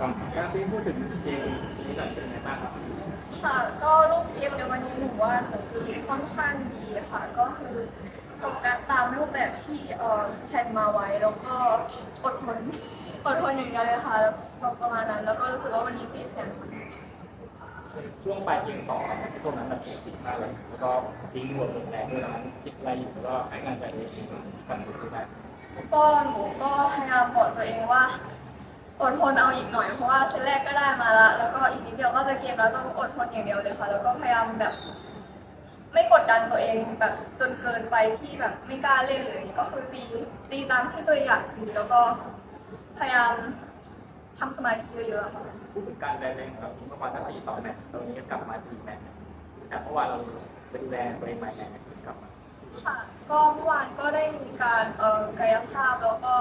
การที่พูดถึงเกมนี้หน่อยเป็นไงบ้างครับค่ะก็รูปเกมในวันนี้หนูว่าหนูคือค่อนข้างดีค่ะก็คือโฟกัสตามรูปแบบที่เอ่อแพนมาไว้แล้วก็อดทนอดทนอย่างเดียวเลยค่ะแล้วประมาณนั้น แล้วก็รู้สึกว่าวันนี้สีเสียงช่วงปลายเกมสองช่วงนั้นแบบสีสีมากเลยแล้วก็ทิ้งบวลงแรงด้วยนะคิดอะไรอยู่แล้วก็ให้กำลังใจเองกันคือแบบก็หนูก็พยายามบอกตัวเองว่า อดทนเอาอีกหน่อยเพราะว่าเซตแรกก็ได้มาละแล้วก็อีกนิดเดียวก็จะเกมแล้วต้องอดทนอย่างเดียวเลยค่ะ แล้วก็พยายามแบบ ไม่กดดันตัวเองแบบจนเกินไปที่แบบไม่กล้าเล่นเลยก็คือตีตีตามที่ตัวเองอยากตีแล้วก็พยายามทำสมาธิเยอะๆค่ะ พูดถึงการแรงเของเราเมื่อวานทั้งตีสองแมตช์ตอนนี้ก็กลับมาตีแมตช์แต่เมื่อวานเราไปดูแลตัวเองใหม่แมตช์กลับมาค่ะก็เมื่อวานก็ได้มีการเอ่อกายภาพแล้วก็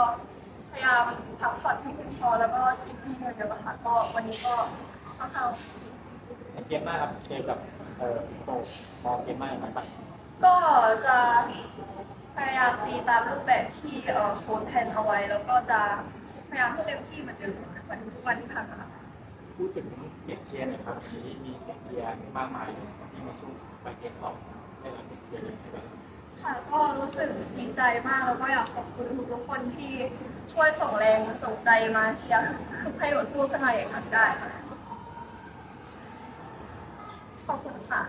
พยายามพักผ่อนให้เพียงพอแล้วก็กินให้เยอะๆค่ะก็วันนี้ก็ค่อนข้างในเกมหน้าครับเจอกับเอ่อโปมองเกมหน้าอย่างไรบ้างก็จะพยายามตีตามรูปแบบที่เอ่อโค้ชแพลนเอาไว้ แล้วก็จะพยายามให้เต็มที่เหมือนเดิมเหมือนทุกวันที่ผ่านมาพูดถึงเสียงเชียร์หน่อยครับวันนี้มีเสียงเชียร์มากมายที่มาสู้ไปเกมสองให้เราเสียงเชียร์อย่างไรบ้าง ค่ะก็รู้สึกดีใจมากแล้วก็อยากขอบคุณทุกๆคนที่ช่วยส่งแรงส่งใจมาเชียร์ให้หนูสู้ขึ้นมาอีกครั้งได้ค่ะขอบคุณค่ะ